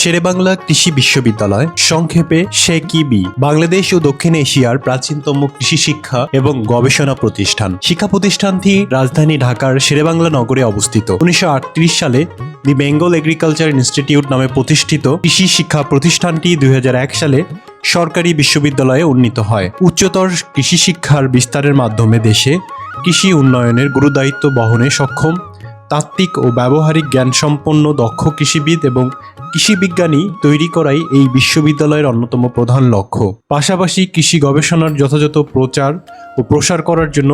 শেরেবাংলা কৃষি বিশ্ববিদ্যালয়, সংক্ষেপে শেকিবি বাংলাদেশ ও দক্ষিণ এশিয়ার প্রাচীনতম কৃষি শিক্ষা এবং গবেষণা প্রতিষ্ঠান। শিক্ষা প্রতিষ্ঠানটি রাজধানী ঢাকার শেরেবাংলা নগরে অবস্থিত। উনিশশো আটত্রিশ সালে দি বেঙ্গল এগ্রিকালচার ইনস্টিটিউট নামে প্রতিষ্ঠিত কৃষি শিক্ষা প্রতিষ্ঠানটি দুই হাজার এক সালে সরকারি বিশ্ববিদ্যালয়ে উন্নীত হয়। উচ্চতর কৃষি শিক্ষার বিস্তারের মাধ্যমে দেশে কৃষি উন্নয়নের গুরুদায়িত্ব বহনে সক্ষম তাত্ত্বিক ও ব্যবহারিক জ্ঞানসম্পন্ন দক্ষ কৃষিবিদ এবং কৃষিবিজ্ঞানী তৈরি করাই এই বিশ্ববিদ্যালয়ের অন্যতম প্রধান লক্ষ্য। পাশাপাশি কৃষি গবেষণার যথাযথ প্রচার ও প্রসার করার জন্য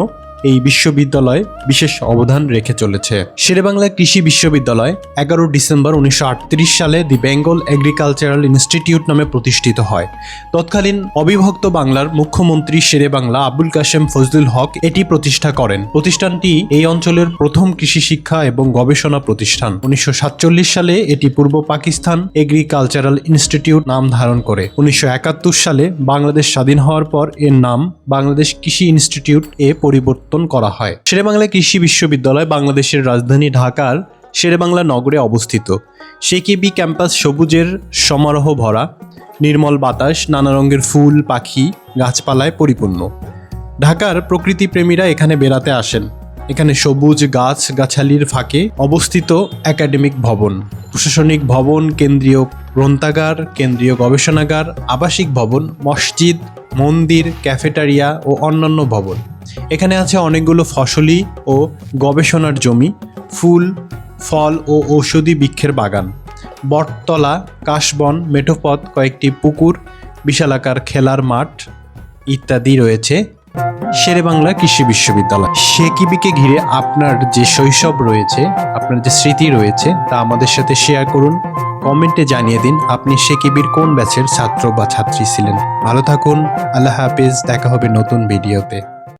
এই বিশ্ববিদ্যালয় বিশেষ অবদান রেখে চলেছে। শেরেবাংলা কৃষি বিশ্ববিদ্যালয় এগারো ডিসেম্বর উনিশশো আটত্রিশ সালে দি বেঙ্গল এগ্রিকালচারাল ইনস্টিটিউট নামে প্রতিষ্ঠিত হয়। তৎকালীন অবিভক্ত বাংলার মুখ্যমন্ত্রী শেরে বাংলা আবুল কাশেম ফজলুল হক এটি প্রতিষ্ঠা করেন। প্রতিষ্ঠানটি এই অঞ্চলের প্রথম কৃষি শিক্ষা এবং গবেষণা প্রতিষ্ঠান। উনিশশো সাতচল্লিশ সালে এটি পূর্ব পাকিস্তান এগ্রিকালচারাল ইনস্টিটিউট নাম ধারণ করে। উনিশশো একাত্তর সালে বাংলাদেশ স্বাধীন হওয়ার পর এর নাম বাংলাদেশ কৃষি ইনস্টিটিউট এ পরিবর্তন করা হয়। শেরেবাংলা কৃষি বিশ্ববিদ্যালয় বাংলাদেশের রাজধানী ঢাকার শেরেবাংলা নগরে অবস্থিত। সেকেবি ক্যাম্পাস সবুজের সমারোহ ভরা, নির্মল বাতাস, নানা রঙের ফুল, পাখি, গাছপালায় পরিপূর্ণ। ঢাকার প্রকৃতিপ্রেমীরা এখানে বেড়াতে আসেন। এখানে সবুজ গাছ গাছালির ফাঁকে অবস্থিত একাডেমিক ভবন। প্রশাসনিক ভবন, কেন্দ্রীয় গ্রন্থাগার, কেন্দ্রীয় গবেষণাগার, আবাসিক ভবন, মসজিদ, মন্দির, ক্যাফেটারিয়া ও অন্যান্য ভবন। এখানে আছে অনেকগুলো ফসলি ও গবেষণার জমি, ফুল, ফল ও ঔষধি বৃক্ষের বাগান। বটতলা, কাশবন, মেঠোপথ, কয়েকটি পুকুর, বিশালাকার খেলার মাঠ ইত্যাদি রয়েছে। শেরেবাংলা কৃষি বিশ্ববিদ্যালয়। সে কিবিকে ঘিরে আপনার যে শৈশব রয়েছে, আপনার যে স্মৃতি রয়েছে, তা আমাদের সাথে শেয়ার করুন। কমেন্টে জানিয়ে দিন আপনি শেকিবির কোন ব্যাচের ছাত্র বা ছাত্রী ছিলেন। ভালো থাকুন, আল্লাহ হাফিজ, দেখা হবে নতুন ভিডিওতে